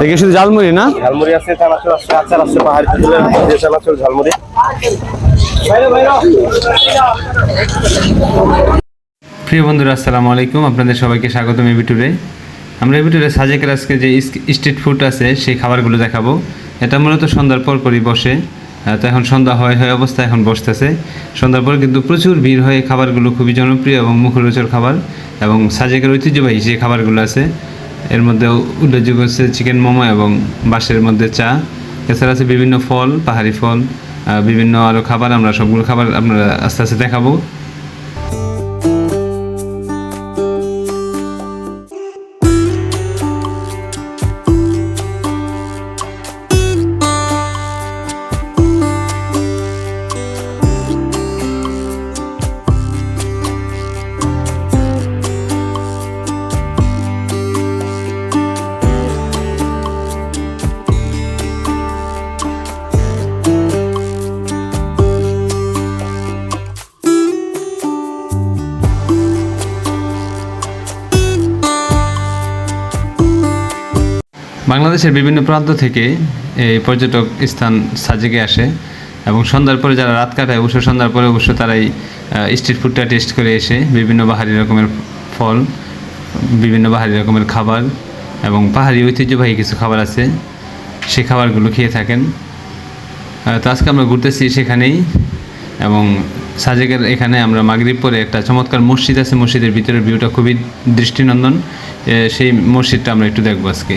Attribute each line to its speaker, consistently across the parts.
Speaker 1: দেখে শুধু জালমুড়ি না?
Speaker 2: ঝালমুড়ি আছে চানাচুর আছে আচার আছে পাহাড়ি তেঁতুলের যে চানাচুর ঝালমুড়ি।
Speaker 1: প্রিয় বন্ধুরা আসসালামু আলাইকুম। আপনাদের সবাইকে স্বাগতম এই ভিডিওতে। আমরা এই ভিডিওতে সাজেকের আজকে যে স্ট্রিট ফুড আছে সেই খাবারগুলো দেখাবো। এটা মূলত সন্ধ্যার পর পরই বসে। তো এখন সন্ধ্যা হয় হয় অবস্থা এখন বসতেছে। সন্ধ্যার পর কিন্তু প্রচুর ভিড় হয়, খাবারগুলো খুবই জনপ্রিয় এবং মুখরোচর খাবার এবং সাজেকের ঐতিহ্যবাহী যে খাবারগুলো আছে, এর মধ্যে উল্লেখযোগ্য হচ্ছে চিকেন মোমো এবং বাঁশের মধ্যে চা। এছাড়া আছে বিভিন্ন ফল, পাহাড়ি ফল বিভিন্ন আরও খাবার, আমরা সবগুলো খাবার আপনারা আস্তে আস্তে দেখাবো। বাংলাদেশের বিভিন্ন প্রান্ত থেকে এই পর্যটক স্থান সাজেকে আসে এবং সন্ধ্যার পরে যারা রাত কাটায়, অবশ্য সন্ধ্যার পরে অবশ্য তারাই স্ট্রিট ফুডটা টেস্ট করে এসে বিভিন্ন বাহারি রকমের ফল, বিভিন্ন বাহারি রকমের খাবার এবং পাহাড়ি ঐতিহ্যবাহী কিছু খাবার আছে সেই খাবারগুলো খেয়ে থাকেন। তো আজকে আমরা ঘুরতেছি সেখানেই এবং সাজেকের এখানে আমরা মাগরিব পরে একটা চমৎকার মসজিদ আছে, মসজিদের ভিতরের ভিউটা খুবই দৃষ্টিনন্দন। সেই মসজিদটা আমরা একটু দেখব আজকে।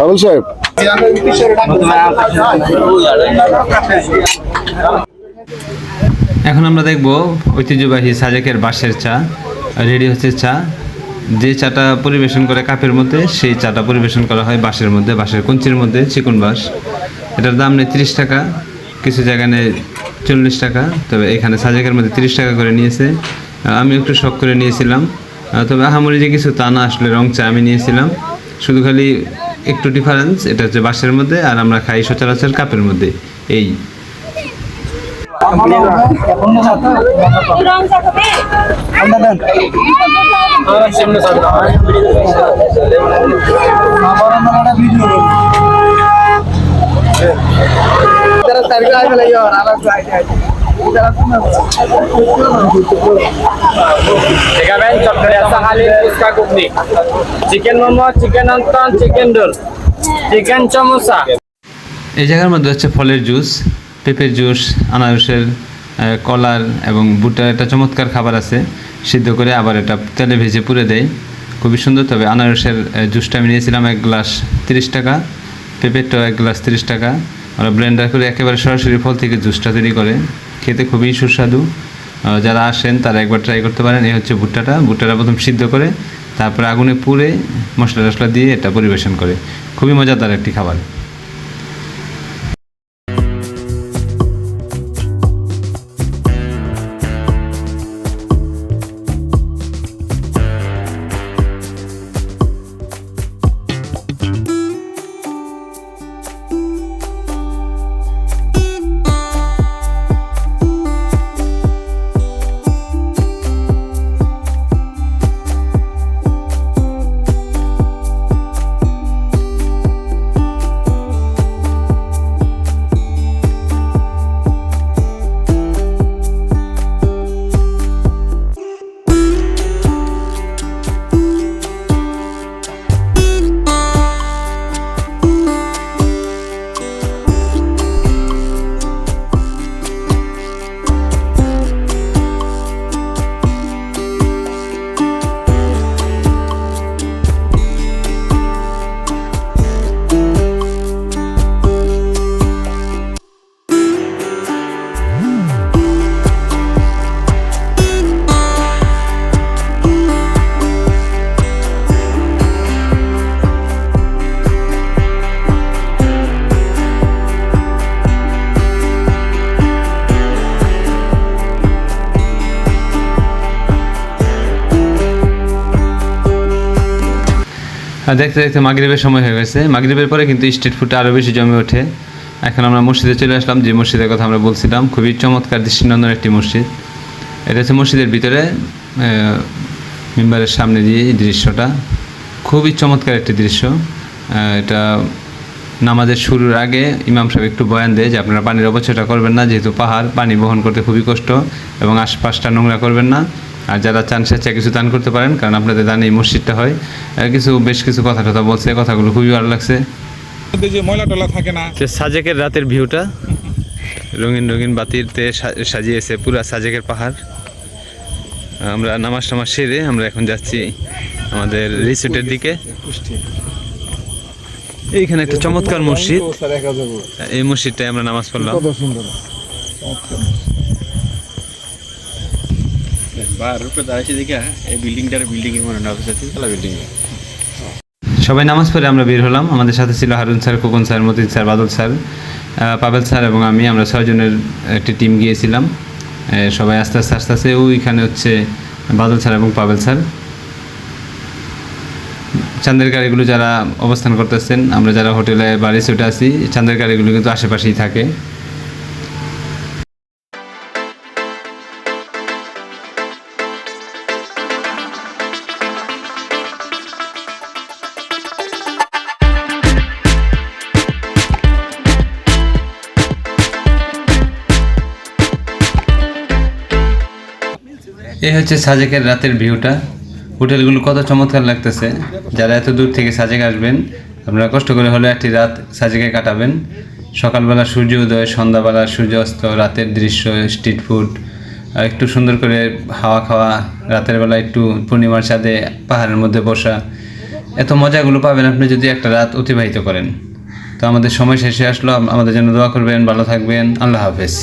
Speaker 2: আবুল সাহেব।
Speaker 1: এখন আমরা দেখব ঐতিহ্যবাহী সাজেকের বাঁশের চা। রেডি হচ্ছে চা। যে চাটা পরিবেশন করে কাপের মধ্যে সেই চাটা পরিবেশন করা হয় বাঁশের মধ্যে বাঁশের কঞ্চির মধ্যে চিকন বাঁশ। এটার দাম নেই তিরিশ টাকা। কিছু জায়গায় নেই চল্লিশ টাকা, তবে এখানে সাজেকের মধ্যে তিরিশ টাকা করে নিয়েছে। আমি একটু শখ করে নিয়েছিলাম। তবে আহামরি যে কিছু তা না আসলে রং চা আমি নিয়েছিলাম। শুধু খালি একটু ডিফারেন্স এটা হচ্ছে বাঁশের মধ্যে আর আমরা খাই সচরাচর কাপের মধ্যে। এই।
Speaker 3: দেখাবেন হালি fuchka chicken momo, chicken chicken chicken
Speaker 1: এই জায়গার মধ্যে হচ্ছে ফলের জুস, পেঁপের জুস, আনারসের কলার এবং বুটার একটা চমৎকার খাবার আছে। সিদ্ধ করে আবার এটা তেলে ভেজে পুড়ে দেয়। খুবই সুন্দর, তবে আনারসের জুসটা আমি নিয়েছিলাম এক গ্লাস তিরিশ টাকা। পেঁপেরটাও এক গ্লাস তিরিশ টাকা। ওরা ব্লেন্ডার করে একেবারে সরাসরি ফল থেকে জুসটা তৈরি করে। খেতে খুবই সুস্বাদু। যারা আসেন, তারা একবার ট্রাই করতে পারেন। এই হচ্ছে ভুট্টাটা। ভুট্টাটা প্রথম সিদ্ধ করে, তারপরে আগুনে পুড়ে মশলা টশলা দিয়ে এটা পরিবেশন করে। খুবই মজাদার একটি খাবার। দেখতে দেখতে মাগরিবের সময় হয়ে গেছে। মাগরিবের পরে কিন্তু স্ট্রিট ফুডটা আরও বেশি জমে ওঠে। এখন আমরা মসজিদে চলে আসলাম, যে মসজিদের কথা আমরা বলছিলাম। খুবই চমৎকার, দৃষ্টিনন্দন একটি মসজিদ। এটা হচ্ছে মসজিদের ভিতরে মেম্বারের সামনে দিয়ে এই দৃশ্যটা। খুবই চমৎকার একটি দৃশ্য। এটা নামাজের শুরুর আগে ইমাম সাহেব একটু বয়ান দেয় যে, আপনারা পানির অপচয়টা করবেন না, যেহেতু পাহাড়, পানি বহন করতে খুবই কষ্ট এবং আশপাশটা নোংরা করবেন না। আর যারা চান স্বেচ্ছায় কিছু দান করতে পারেন কারণ আপনাদের দান এই মসজিদটা হয়। কিছু বেশ কিছু কথা টথা বলছে কথাগুলো খুবই ভালো লাগছে।
Speaker 4: যে ময়লা টলা থাকে না।
Speaker 1: যে সাজেকের রাতের ভিউটা। রঙিন রঙিন বাতিতে সাজিয়েছে পুরা সাজেকের পাহাড়। আমরা নামাজ টামাজ সেরে আমরা এখন যাচ্ছি আমাদের রিসোর্টের দিকে। এইখানে একটা চমৎকার মসজিদ। এই মসজিদটায় আমরা নামাজ পড়লাম। সবাই নামাজ পড়ে আমরা বের হলাম। আমাদের সাথে ছিল Harun sir Khokon sir Motin sir Badal sir আহ, পাবেল স্যার এবং আমি। আমরা ছয়জনের একটি টিম গিয়েছিলাম। সবাই আস্তে আস্তে আস্তে আস্তে ওইখানে হচ্ছে বাদল স্যার এবং পাবেল স্যার। চাঁদের গাড়িগুলো যারা অবস্থান করতেছেন আমরা যারা হোটেলে বা রিসোর্টে আছি চাঁদের গাড়িগুলো কিন্তু আশেপাশেই থাকে। এই হচ্ছে সাজেকের রাতের ভিউটা। হোটেলগুলো কত চমৎকার লাগতেছে। যারা এত দূর থেকে সাজেক আসবেন, আপনারা কষ্ট করে হলে একটি রাত সাজেকে কাটাবেন। সকালবেলা সূর্য উদয়, সন্ধ্যাবেলা সূর্য অস্ত রাতের দৃশ্য, স্ট্রিট ফুড, আর একটু সুন্দর করে হাওয়া খাওয়া, রাতের বেলা একটু পূর্ণিমার চাঁদে পাহাড়ের মধ্যে বসা। এত মজাগুলো পাবেন আপনি যদি একটা রাত অতিবাহিত করেন। তো আমাদের সময় শেষে আসলো আমাদের জন্য দোয়া করবেন, ভালো থাকবেন, আল্লাহ হাফেজ।